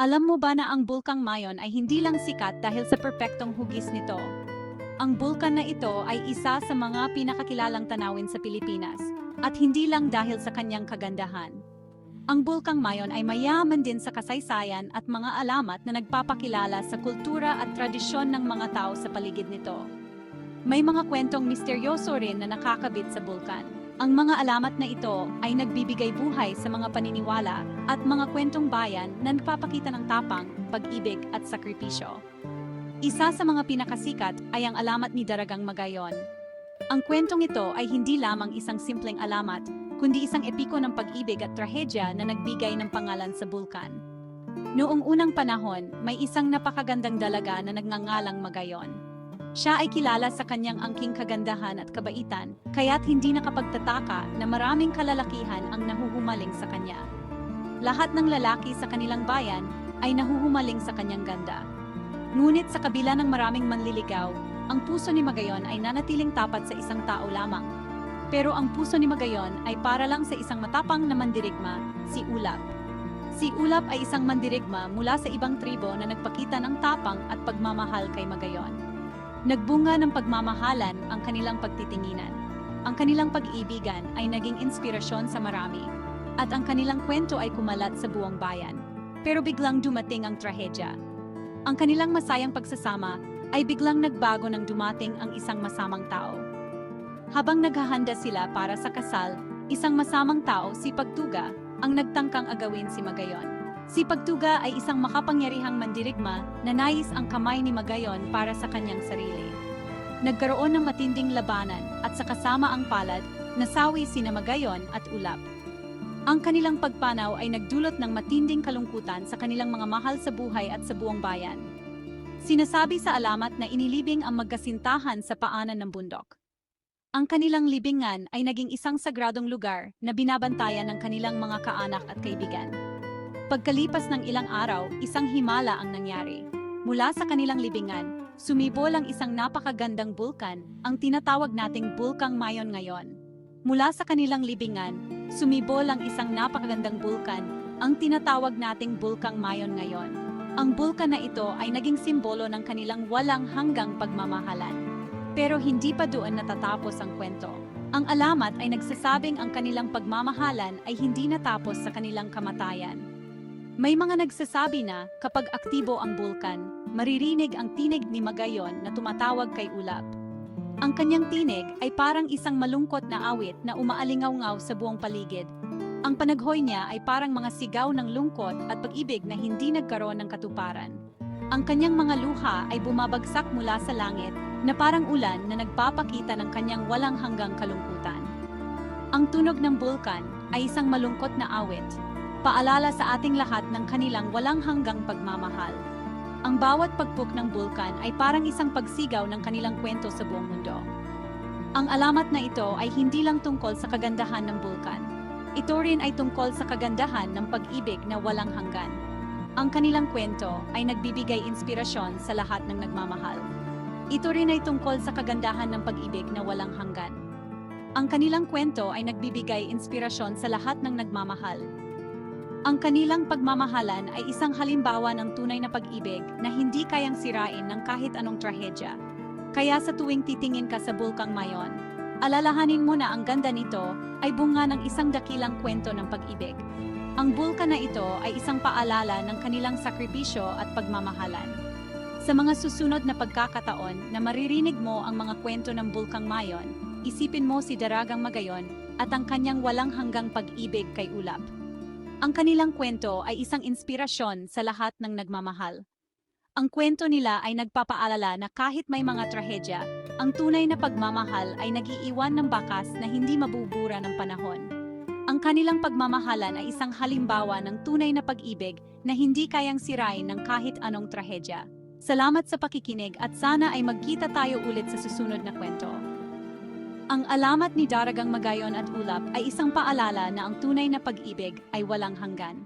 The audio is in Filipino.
Alam mo ba na ang bulkang Mayon ay hindi lang sikat dahil sa perpektong hugis nito? Ang bulkan na ito ay isa sa mga pinakakilalang tanawin sa Pilipinas at hindi lang dahil sa kanyang kagandahan. Ang bulkang Mayon ay mayaman din sa kasaysayan at mga alamat na nagpapakilala sa kultura at tradisyon ng mga tao sa paligid nito. May mga kwentong misteryoso rin na nakakabit sa bulkan. Ang mga alamat na ito ay nagbibigay buhay sa mga paniniwala at mga kwentong bayan na nagpapakita ng tapang, pag-ibig at sakripisyo. Isa sa mga pinakasikat ay ang alamat ni Daragang Magayon. Ang kwentong ito ay hindi lamang isang simpleng alamat, kundi isang epiko ng pag-ibig at trahedya na nagbigay ng pangalan sa bulkan. Noong unang panahon, may isang napakagandang dalaga na nagngangalang Magayon. Siya ay kilala sa kanyang angking kagandahan at kabaitan, kaya't hindi nakapagtataka na maraming kalalakihan ang nahuhumaling sa kanya. Lahat ng lalaki sa kanilang bayan ay nahuhumaling sa kanyang ganda. Ngunit sa kabila ng maraming manliligaw, ang puso ni Magayon ay nanatiling tapat sa isang tao lamang. Pero ang puso ni Magayon ay para lang sa isang matapang na mandirigma, si Ulap. Si Ulap ay isang mandirigma mula sa ibang tribo na nagpakita ng tapang at pagmamahal kay Magayon. Nagbunga ng pagmamahalan ang kanilang pagtitinginan. Ang kanilang pag-ibigan ay naging inspirasyon sa marami, at ang kanilang kwento ay kumalat sa buong bayan. Pero biglang dumating ang trahedya. Ang kanilang masayang pagsasama ay biglang nagbago nang dumating ang isang masamang tao. Habang naghahanda sila para sa kasal, isang masamang tao, si Pagtuga, ang nagtangkang agawin si Magayon. Si Pagtuga ay isang makapangyarihang mandirigma na nais ang kamay ni Magayon para sa kanyang sarili. Nagkaroon ng matinding labanan at sa kasama ang palad, nasawi sina Magayon at Ulap. Ang kanilang pagpanaw ay nagdulot ng matinding kalungkutan sa kanilang mga mahal sa buhay at sa buong bayan. Sinasabi sa alamat na inilibing ang magkasintahan sa paanan ng bundok. Ang kanilang libingan ay naging isang sagradong lugar na binabantayan ng kanilang mga kaanak at kaibigan. Pagkalipas ng ilang araw, isang himala ang nangyari. Mula sa kanilang libingan, sumibol ang isang napakagandang bulkan, ang tinatawag nating Bulkang Mayon ngayon. Mula sa kanilang libingan, sumibol ang isang napakagandang bulkan, ang tinatawag nating Bulkang Mayon ngayon. Ang bulkan na ito ay naging simbolo ng kanilang walang hanggang pagmamahalan. Pero hindi pa doon natatapos ang kwento. Ang alamat ay nagsasabing ang kanilang pagmamahalan ay hindi natapos sa kanilang kamatayan. May mga nagsasabi na kapag aktibo ang bulkan, maririnig ang tinig ni Magayon na tumatawag kay Ulap. Ang kanyang tinig ay parang isang malungkot na awit na umaalingaw-ngaw sa buong paligid. Ang panaghoy niya ay parang mga sigaw ng lungkot at pag-ibig na hindi nagkaroon ng katuparan. Ang kanyang mga luha ay bumabagsak mula sa langit na parang ulan na nagpapakita ng kanyang walang hanggang kalungkutan. Ang tunog ng bulkan ay isang malungkot na awit, paalala sa ating lahat ng kanilang walang hanggang pagmamahal. Ang bawat pagpuk ng bulkan ay parang isang pagsigaw ng kanilang kwento sa buong mundo. Ang alamat na ito ay hindi lang tungkol sa kagandahan ng bulkan. Ito rin ay tungkol sa kagandahan ng pag-ibig na walang hanggan. Ang kanilang kwento ay nagbibigay inspirasyon sa lahat ng nagmamahal. Ito rin ay tungkol sa kagandahan ng pag-ibig na walang hanggan. Ang kanilang kwento ay nagbibigay inspirasyon sa lahat ng nagmamahal. Ang kanilang pagmamahalan ay isang halimbawa ng tunay na pag-ibig na hindi kayang sirain ng kahit anong trahedya. Kaya sa tuwing titingin ka sa bulkang mayon, alalahanin mo na ang ganda nito ay bunga ng isang dakilang kwento ng pag-ibig. Ang bulkan na ito ay isang paalala ng kanilang sakripisyo at pagmamahalan. Sa mga susunod na pagkakataon na maririnig mo ang mga kwento ng Bulkang Mayon, isipin mo si Daragang Magayon at ang kanyang walang hanggang pag-ibig kay Ulap. Ang kanilang kwento ay isang inspirasyon sa lahat ng nagmamahal. Ang kwento nila ay nagpapaalala na kahit may mga trahedya, ang tunay na pagmamahal ay nagiiwan ng bakas na hindi mabubura ng panahon. Ang kanilang pagmamahalan ay isang halimbawa ng tunay na pag-ibig na hindi kayang sirain ng kahit anong trahedya. Salamat sa pakikinig at sana ay magkita tayo ulit sa susunod na kwento. Ang alamat ni Daragang Magayon at Ulap ay isang paalala na ang tunay na pag-ibig ay walang hanggan.